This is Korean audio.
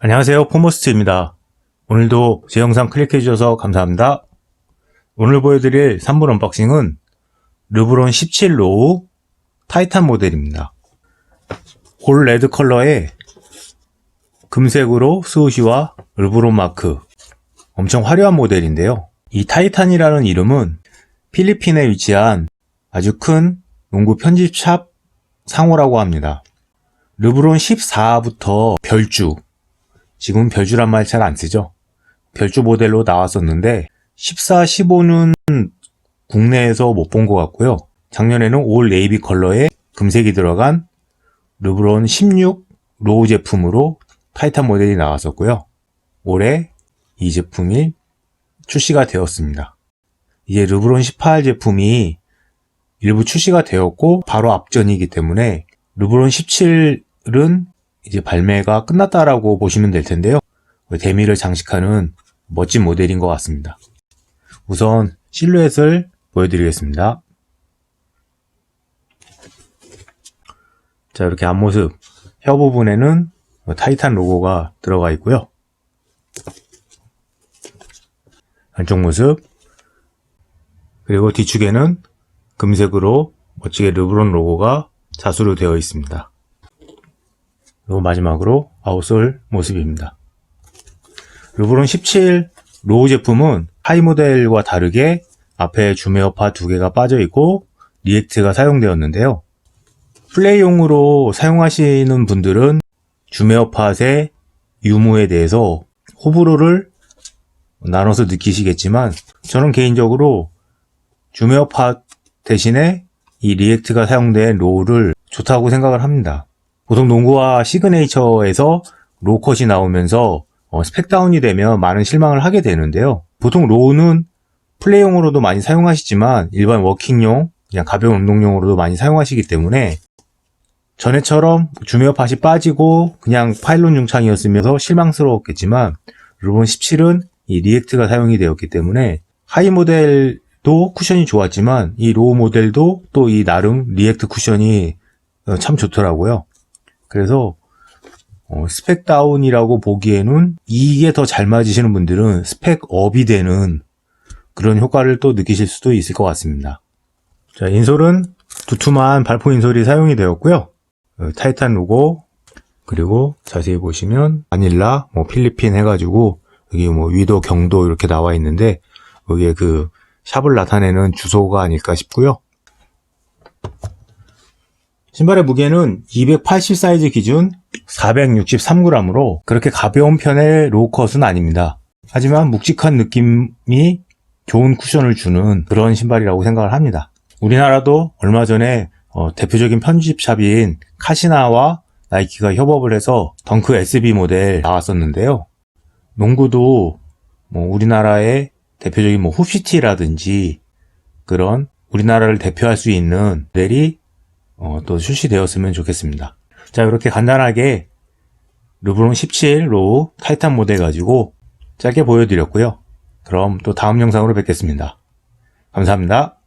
안녕하세요 포머스트입니다. 오늘도 제 영상 클릭해 주셔서 감사합니다. 오늘 보여드릴 3분 언박싱은 르브론 17 로우 타이탄 모델입니다. 올 레드 컬러에 금색으로 스우시와 르브론 마크 엄청 화려한 모델인데요. 이 타이탄이라는 이름은 필리핀에 위치한 아주 큰 농구 편집샵 상호라고 합니다. 르브론 14부터 별주, 지금 별주란 말 잘 안 쓰죠. 별주 모델로 나왔었는데 14, 15는 국내에서 못 본 것 같고요. 작년에는 올 네이비 컬러에 금색이 들어간 르브론 16 로우 제품으로 타이탄 모델이 나왔었고요. 올해 이 제품이 출시가 되었습니다. 이제 르브론 18 제품이 일부 출시가 되었고 바로 앞전이기 때문에 르브론 17은 이제 발매가 끝났다라고 보시면 될 텐데요. 데미를 장식하는 멋진 모델인 것 같습니다. 우선 실루엣을 보여드리겠습니다. 자, 이렇게 앞모습, 혀 부분에는 타이탄 로고가 들어가 있고요. 안쪽 모습, 그리고 뒤축에는 금색으로 멋지게 르브론 로고가 자수로 되어 있습니다. 그리고 마지막으로 아웃솔 모습입니다. 르브론 17 로우 제품은 하이 모델과 다르게 앞에 주메어파 두 개가 빠져 있고 리액트가 사용되었는데요. 플레이용으로 사용하시는 분들은 주메어팟의 유무에 대해서 호불호를 나눠서 느끼시겠지만 저는 개인적으로 주메어팟 대신에 이 리액트가 사용된 로우를 좋다고 생각을 합니다. 보통 농구와 시그네이처에서 로컷이 나오면서 어, 스펙다운이 되면 많은 실망을 하게 되는데요. 보통 로우는 플레이용으로도 많이 사용하시지만 일반 워킹용, 그냥 가벼운 운동용으로도 많이 사용하시기 때문에 전에처럼 주메어 팟이 빠지고 그냥 파일론 중창이었으면서 실망스러웠겠지만 르본 17은 이 리액트가 사용이 되었기 때문에 하이 모델도 쿠션이 좋았지만 이 로우 모델도 또 이 나름 리액트 쿠션이 어, 참 좋더라고요. 그래서 어, 스펙 다운이라고 보기에는 이게 더 잘 맞으시는 분들은 스펙 업이 되는 그런 효과를 또 느끼실 수도 있을 것 같습니다. 자, 인솔은 두툼한 발포 인솔이 사용이 되었고요. 어, 타이탄 로고 그리고 자세히 보시면 바닐라, 뭐 필리핀 해가지고 여기 뭐 위도, 경도 이렇게 나와 있는데 여기에 그 샵을 나타내는 주소가 아닐까 싶고요. 신발의 무게는 280 사이즈 기준 463g으로 그렇게 가벼운 편의 로우컷은 아닙니다. 하지만 묵직한 느낌이 좋은 쿠션을 주는 그런 신발이라고 생각을 합니다. 우리나라도 얼마 전에 어, 대표적인 편집샵인 카시나와 나이키가 협업을 해서 덩크 SB 모델 나왔었는데요. 농구도 뭐 우리나라의 대표적인 뭐 훅시티라든지 그런 우리나라를 대표할 수 있는 모델이 어, 또 출시되었으면 좋겠습니다. 자, 이렇게 간단하게 르브론 17 로우 타이탄 모델 가지고 짧게 보여드렸고요. 그럼 또 다음 영상으로 뵙겠습니다. 감사합니다.